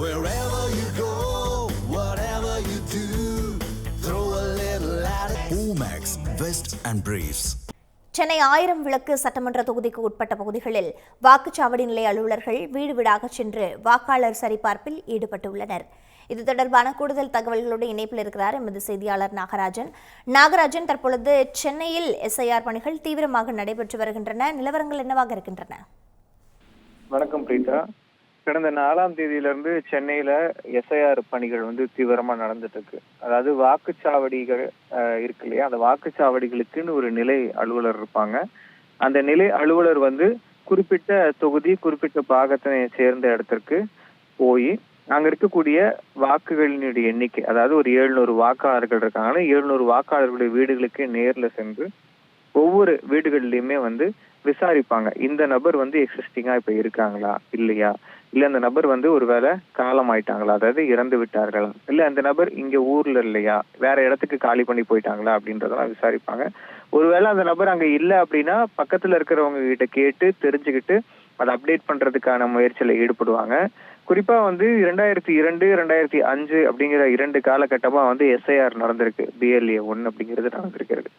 Wherever you go, whatever you do, throw a little at it. Omax, Vest and Briefs. Chennai ஆயிரம் விளக்கு சட்டமன்ற தொகுதிக்கு உட்பட்ட பகுதிகளில் வாக்குச்சாவடி நிலைய அலுவலர்கள் வீடு வீடாக சென்று வாக்காளர் சரிபார்ப்பில் ஈடுபட்டுள்ளனர். இது தொடர்பான கூடுதல் தகவல்களோடு இணைப்பில் இருக்கிறார் எமது செய்தியாளர் நாகராஜன். நாகராஜன் தற்பொழுது சென்னையில் எஸ்ஐஆர் பணிகள் தீவிரமாக நடைபெற்று வருகின்றன. நிலவரங்கள் என்னவாக இருக்கின்றன? வணக்கம் பிரீதா கடந்த நாலாம் தேதியிலிருந்து சென்னையில எஸ்ஐஆர் பணிகள் வந்து தீவிரமா நடந்துட்டு இருக்கு அதாவது வாக்குச்சாவடிகள் அஹ், இருக்கு இல்லையா? அந்த வாக்குச்சாவடிகளுக்குன்னு ஒரு நிலை அலுவலர் இருப்பாங்க. அந்த நிலை அலுவலர் வந்து குறிப்பிட்ட தொகுதி குறிப்பிட்ட பாகத்தினை சேர்ந்த இடத்திற்கு போய் அங்க இருக்கக்கூடிய வாக்குகளினுடைய எண்ணிக்கை அதாவது ஒரு எழுநூறு வாக்காளர்கள் இருக்காங்கன்னா எழுநூறு வாக்காளர்களுடைய வீடுகளுக்கு நேர்ல சென்று ஒவ்வொரு வீடுகள்லயுமே வந்து விசாரிப்பாங்க. இந்த நபர் வந்து எக்ஸிஸ்டிங்கா இப்ப இருக்காங்களா? இல்லையா? இல்ல அந்த நபர் வந்து ஒருவேளை காலம் ஆயிட்டாங்களா? அதாவது இறந்து விட்டார்களா. இல்ல அந்த நபர் இங்க ஊர்ல இல்லையா? வேற இடத்துக்கு காலி பண்ணி போயிட்டாங்களா? அப்படின்றதெல்லாம் விசாரிப்பாங்க. ஒருவேளை அந்த நபர் அங்க இல்ல அப்படின்னா பக்கத்துல இருக்கிறவங்க கிட்ட கேட்டு தெரிஞ்சுக்கிட்டு அதை அப்டேட் பண்றதுக்கான முயற்சியில ஈடுபடுவாங்க. குறிப்பா வந்து இரண்டாயிரத்தி இரண்டு ரெண்டாயிரத்தி அஞ்சு அப்படிங்கிற இரண்டு காலகட்டமா வந்து எஸ்ஐஆர் நடந்திருக்கு. பிஎல்ஏ ஒன்னு அப்படிங்கிறது நடந்திருக்கிறது.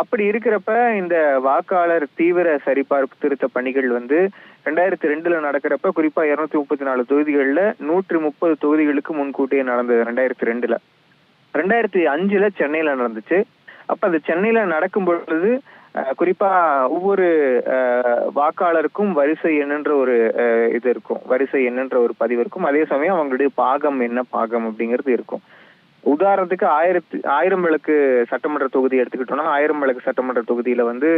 அப்படி இருக்கிறப்ப இந்த வாக்காளர் தீவிர சரிபார்ப்பு திருத்த பணிகள் வந்து ரெண்டாயிரத்தி ரெண்டுல நடக்கிறப்ப குறிப்பா இருநூத்தி முப்பத்தி நாலு தொகுதிகள்ல நூற்றி முப்பது தொகுதிகளுக்கு முன்கூட்டியே நடந்தது ரெண்டாயிரத்தி ரெண்டுல. ரெண்டாயிரத்தி அஞ்சுல சென்னையில நடந்துச்சு. அப்ப அந்த சென்னையில நடக்கும் பொழுது குறிப்பா ஒவ்வொரு வாக்காளருக்கும் வரிசை என்னன்ற ஒரு இது இருக்கும். வரிசை என்னன்ற ஒரு பதிவு இருக்கும். அதே சமயம் அவங்களுடைய பாகம் என்ன பாகம் அப்படிங்கிறது இருக்கும். உதாரணத்துக்கு ஆயிரத்தி ஆயிரம் விளக்கு சட்டமன்ற தொகுதி எடுத்துக்கிட்டோம்னா ஆயிரம் விளக்கு சட்டமன்ற தொகுதியில வந்து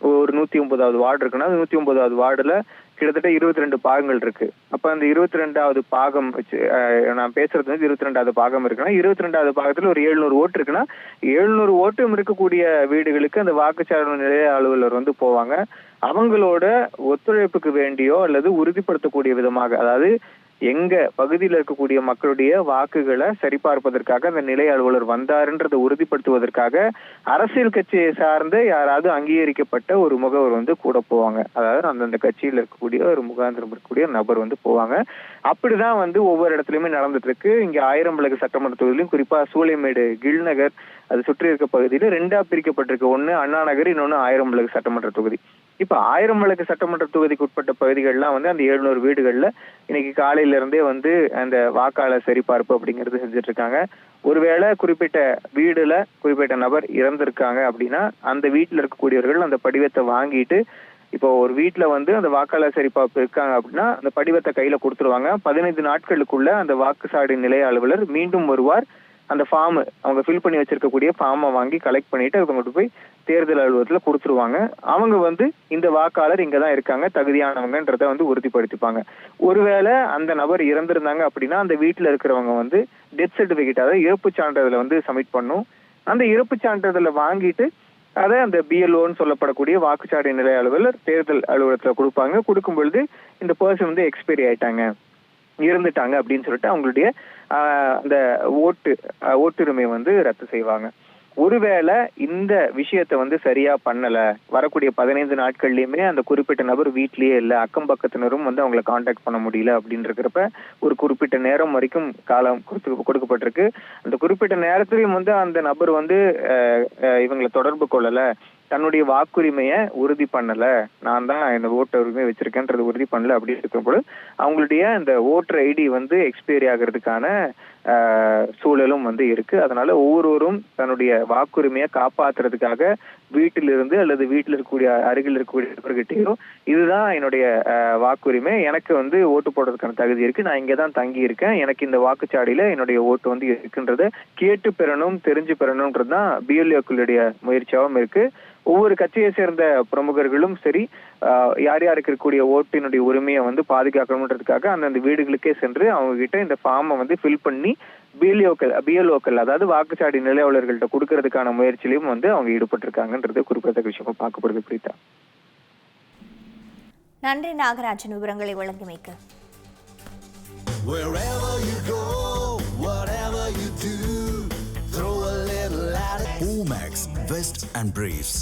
ஒரு நூத்தி ஒன்பதாவது வார்டு இருக்குன்னா அந்த நூத்தி ஒன்பதாவது வார்டுல கிட்டத்தட்ட இருபத்தி ரெண்டு பாகங்கள் இருக்கு. அப்ப அந்த இருபத்தி ரெண்டாவது பாகம் வச்சு நான் பேசுறது வந்து இருபத்தி ரெண்டாவது பாகம் இருக்குன்னா இருபத்தி ரெண்டாவது பாகத்துல ஒரு எழுநூறு ஓட்டு இருக்குன்னா எழுநூறு ஓட்டும் இருக்கக்கூடிய வீடுகளுக்கு அந்த வாக்குச்சாவடி நிலைய அலுவலர் வந்து போவாங்க. அவங்களோட ஒத்துழைப்புக்கு வேண்டியோ அல்லது உறுதிப்படுத்தக்கூடிய விதமாக அதாவது எங்க பகுதியில் இருக்கக்கூடிய மக்களுடைய வாக்குகளை சரிபார்ப்பதற்காக அந்த நிலை அலுவலர் வந்தாருன்றதை உறுதிப்படுத்துவதற்காக அரசியல் கட்சியை சார்ந்து யாராவது அங்கீகரிக்கப்பட்ட ஒரு முகவர் வந்து கூட போவாங்க. அதாவது அந்தந்த கட்சியில் இருக்கக்கூடிய ஒரு முகாந்திரம் இருக்கக்கூடிய நபர் வந்து போவாங்க. அப்படிதான் வந்து ஒவ்வொரு இடத்துலயுமே நடந்துட்டு இருக்கு இங்க ஆயிரம் விளக்கு சட்டமன்ற தொகுதியிலும் குறிப்பா சூளைமேடு கில்நகர் அது சுற்றி இருக்க பகுதியில ரெண்டா பிரிக்கப்பட்டிருக்கு. ஒன்னு அண்ணா நகர் இன்னொன்னு ஆயிரம் விளக்கு சட்டமன்ற தொகுதி. இப்ப ஆயிரம் விளக்கு சட்டமன்ற தொகுதிக்கு உட்பட்ட பகுதிகள்லாம் வந்து அந்த எழுநூறு வீடுகள்ல இன்னைக்கு காலையில இருந்தே வந்து அந்த வாக்காளர் சரிபார்ப்பு அப்படிங்கறது செஞ்சுட்டு இருக்காங்க ஒருவேளை குறிப்பிட்ட வீடுல குறிப்பிட்ட நபர் இறந்திருக்காங்க அப்படின்னா அந்த வீட்டுல இருக்கக்கூடியவர்கள் அந்த படிவத்தை வாங்கிட்டு இப்போ ஒரு வீட்டுல வந்து அந்த வாக்காளர் சரிபார்ப்பு இருக்காங்க அப்படின்னா அந்த படிவத்தை கையில கொடுத்துருவாங்க. பதினைந்து நாட்களுக்குள்ள அந்த வாக்குச்சாவடி நிலைய அலுவலர் மீண்டும் வருவார். அந்த ஃபார்ம் அவங்க ஃபில் பண்ணி வச்சிருக்கக்கூடிய ஃபார்மை வாங்கி கலெக்ட் பண்ணிட்டு அதை போய் தேர்தல் அலுவலகத்தில் கொடுத்துருவாங்க. அவங்க வந்து இந்த வாக்காளர் இங்கே தான் இருக்காங்க தகுதியானவங்கன்றத வந்து உறுதிப்படுத்திப்பாங்க. ஒருவேளை அந்த நபர் இறந்திருந்தாங்க அப்படின்னா அந்த வீட்டில் இருக்கிறவங்க வந்து டெத் சர்டிஃபிகேட் அதாவது இறப்பு சான்றிதழை வந்து சப்மிட் பண்ணும். அந்த இறப்பு சான்றிதழை வாங்கிட்டு அதை அந்த பிஎல்ஓன்னு சொல்லப்படக்கூடிய வாக்குச்சாவடி நிலைய அலுவலர் தேர்தல் அலுவலகத்தில் கொடுப்பாங்க. கொடுக்கும் பொழுது இந்த பர்சன் வந்து எக்ஸ்பைரி ஆயிட்டாங்க. இருந்துட்டாங்க அப்படின்னு சொல்லிட்டு அவங்களுடைய ஆஹ், அந்த ஓட்டு ஓட்டுரிமை வந்து ரத்து செய்வாங்க. ஒருவேளை இந்த விஷயத்தை வந்து சரியா பண்ணல வரக்கூடிய பதினைந்து நாட்கள்லயுமே அந்த குறிப்பிட்ட நபர் வீட்லயே இல்ல அக்கம் பக்கத்தினரும் வந்து அவங்களை காண்டாக்ட் பண்ண முடியல அப்படின்னு இருக்கிறப்ப ஒரு குறிப்பிட்ட நேரம் வரைக்கும் காலம் கொடுத்து கொடுக்கப்பட்டிருக்கு. அந்த குறிப்பிட்ட நேரத்திலையும் வந்து அந்த நபர் வந்து இவங்களை தொடர்பு கொள்ளல தன்னுடைய வாக்குரிமையை உறுதி பண்ணல. நான் தான் இந்த ஓட்டர் உரிமை வச்சிருக்கேன்றது உறுதி பண்ணல அப்படின்னு இருக்கும்போது அவங்களுடைய அந்த ஓட்டர் ஐடி வந்து எக்ஸ்பைரி ஆகிறதுக்கான சூழலும் வந்து இருக்கு. அதனால ஒவ்வொருவரும் தன்னுடைய வாக்குரிமையை காப்பாத்துறதுக்காக வீட்டிலிருந்து அல்லது வீட்டில் இருக்கக்கூடிய அருகில் இருக்கக்கூடிய நபர்கிட்டயோ இதுதான் என்னுடைய வாக்குரிமை. எனக்கு வந்து ஓட்டு போடுறதுக்கான தகுதி இருக்கு. நான் இங்கே தான் தங்கி இருக்கேன். எனக்கு இந்த வாக்குச்சாவடியில என்னுடைய ஓட்டு வந்து இருக்குன்றது கேட்டு பெறணும் தெரிஞ்சு பெறணும்ன்றது தான் பிஎல்ஏக்களுடைய முயற்சியாகவும் இருக்கு. ஒவ்வொரு கட்சியை சேர்ந்த பிரமுகர்களும் சரி யார் யாருக்கு இருக்கக்கூடிய ஓட்டினுடைய உரிமையை வந்து பாதுகாக்கணுன்றதுக்காக அந்தந்த வீடுகளுக்கே சென்று அவங்க கிட்ட இந்த ஃபார்மை வந்து ஃபில் பண்ணி பிஎல்ஓக்கள் பிஎல்ஓக்கள் அதாவது வாக்குச்சாவடி நிலையாளர்கள்ட்ட கொடுக்கறதுக்கான முயற்சியிலும் வந்து அவங்க ஈடுபட்டிருக்காங்கன்றது குறிப்பிடத்தக்க விஷயமா பார்க்கப்படுது பிரீதா நன்றி நாகராஜன் விவரங்களை வழங்கிமைக்கு Wherever you go, whatever you do, throw a little at it. Omax, Vest and Briefs.